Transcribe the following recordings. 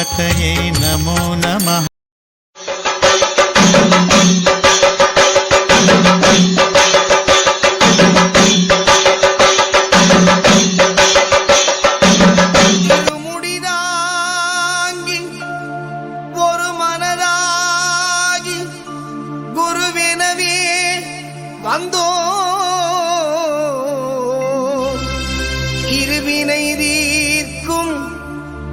பகவத்தையே நமோ நம. வந்தோ. இருவினை தீர்க்கும்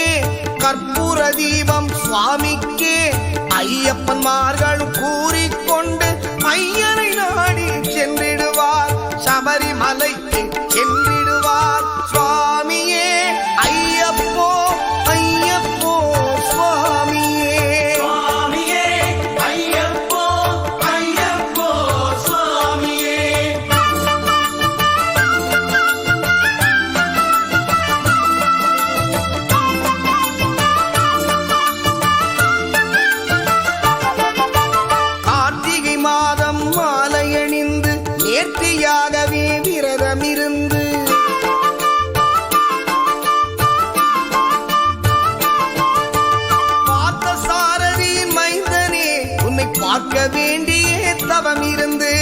சுவாமிக்கே கற்பூர தீபம் சுவாமிக்கே. ஐயப்பன்மார்கள் கூறி வெற்றியாகவே விரதமிருந்து. பார்த்த சாரதியின் மைந்தனே உன்னை பார்க்க வேண்டிய தவம் இருந்து